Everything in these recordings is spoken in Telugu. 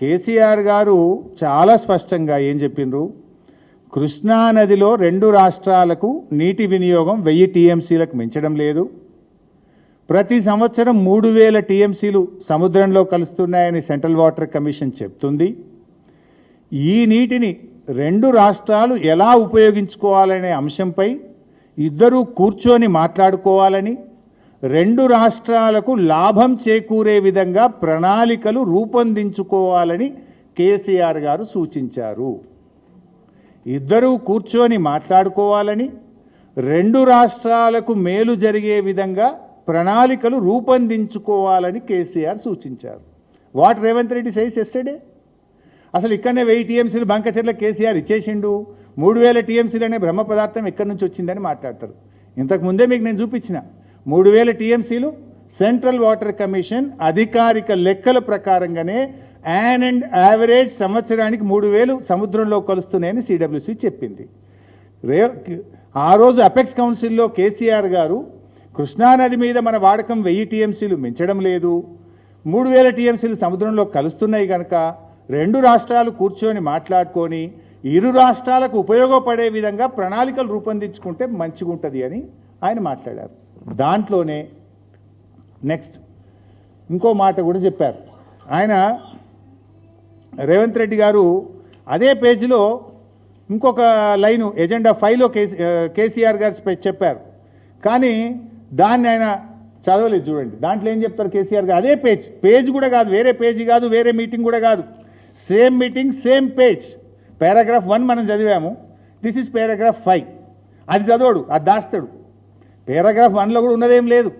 కేసీఆర్ గారు చాలా స్పష్టంగా ఏం చెప్పిండ్రు? కృష్ణా నదిలో రెండు రాష్ట్రాలకు నీటి వినియోగం వెయ్యి టీఎంసీలకు మించడం లేదు. ప్రతి సంవత్సరం మూడు వేల టీఎంసీలు సముద్రంలో కలుస్తున్నాయని సెంట్రల్ వాటర్ కమిషన్ చెప్తుంది. ఈ నీటిని రెండు రాష్ట్రాలు ఎలా ఉపయోగించుకోవాలనే అంశంపై ఇద్దరూ కూర్చొని మాట్లాడుకోవాలని రెండు రాష్ట్రాలకు లాభం చేకూరే విధంగా ప్రణాళికలు రూపొందించుకోవాలని కేసీఆర్ గారు సూచించారు. ఇద్దరూ కూర్చొని మాట్లాడుకోవాలని రెండు రాష్ట్రాలకు మేలు జరిగే విధంగా ప్రణాళికలు రూపొందించుకోవాలని కేసీఆర్ సూచించారు. What Revanth Reddy says yesterday అసలు ఇక్కడనే వెయ్యి టీఎంసీలు బంకచెర్ల కేసీఆర్ ఇచ్చేసిండు. మూడు వేల టీఎంసీలు అనే బ్రహ్మ పదార్థం ఎక్కడి నుంచి వచ్చిందని మాట్లాడతారు. ఇంతకు ముందే మీకు నేను చూపించిన. మూడు వేల టీఎంసీలు సెంట్రల్ వాటర్ కమిషన్ అధికారిక లెక్కల ప్రకారంగానే యాన్ అండ్ యావరేజ్ సంవత్సరానికి మూడు వేలు సముద్రంలో కలుస్తున్నాయని సిడబ్ల్యూసి చెప్పింది. రే ఆ రోజు అపెక్స్ కౌన్సిల్లో కేసీఆర్ గారు కృష్ణానది మీద మన వాడకం వెయ్యి టీఎంసీలు మించడం లేదు. మూడు వేల టీఎంసీలు సముద్రంలో కలుస్తున్నాయి కనుక రెండు రాష్ట్రాలు కూర్చొని మాట్లాడుకొని ఇరు రాష్ట్రాలకు ఉపయోగపడే విధంగా ప్రణాళికలు రూపొందించుకుంటే మంచిగుంటుంది అని ఆయన మాట్లాడారు. దాంట్లోనే నెక్స్ట్ ఇంకో మాట కూడా చెప్పారు. ఆయన రేవంత్ రెడ్డి గారు అదే పేజీలో ఇంకొక లైను ఎజెండా ఫైవ్లో కేసీ కేసీఆర్ గారు చెప్పారు. కానీ దాన్ని ఆయన చదవలేదు చూడండి. దాంట్లో ఏం చెప్తారు కేసీఆర్ గారు? అదే పేజ్. పేజ్ కూడా కాదు వేరే పేజీ కాదు వేరే మీటింగ్ కూడా కాదు. Same meeting same page. Paragraph one మనం చదివాము. This is paragraph five. అది చదవడు అది దాస్తాడు. పేరాగ్రాఫ్ వన్లో కూడా ఉన్నదేం లేదు.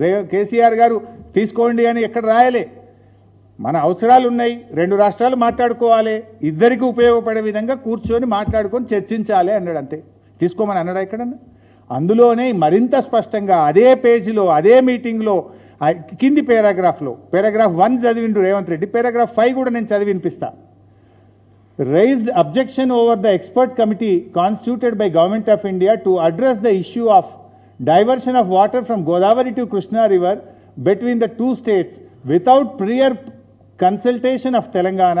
రే కేసీఆర్ గారు తీసుకోండి అని ఎక్కడ రాయలే. మన అవసరాలు ఉన్నాయి రెండు రాష్ట్రాలు మాట్లాడుకోవాలి ఇద్దరికి ఉపయోగపడే విధంగా కూర్చొని మాట్లాడుకొని చర్చించాలి అన్నాడు అంతే. తీసుకోమని అన్నాడు ఎక్కడన్నా? అందులోనే మరింత స్పష్టంగా అదే పేజీలో అదే మీటింగ్లో కింది పేరాగ్రాఫ్లో పేరాగ్రాఫ్ వన్ చదివిండు రేవంత్ రెడ్డి పేరాగ్రాఫ్ ఫైవ్ కూడా నేను చదివి వినిపిస్తా. Raise objection over the expert committee constituted by government of India to address the issue of diversion of water from Godavari to Krishna river between the two states without prior consultation of Telangana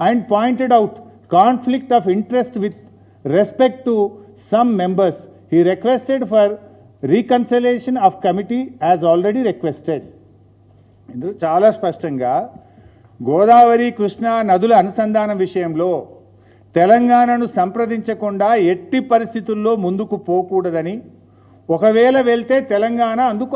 and pointed out conflict of interest with respect to some members he requested for reconsideration of committee as already requested ఇందులో చాలా స్పష్టంగా గోదావరి కృష్ణా నదుల అనుసంధానం విషయంలో తెలంగాణను సంప్రదించకుండా ఎట్టి పరిస్థితుల్లో ముందుకు పోకూడదని ఒకవేళ వెళ్తే తెలంగాణ అందుకు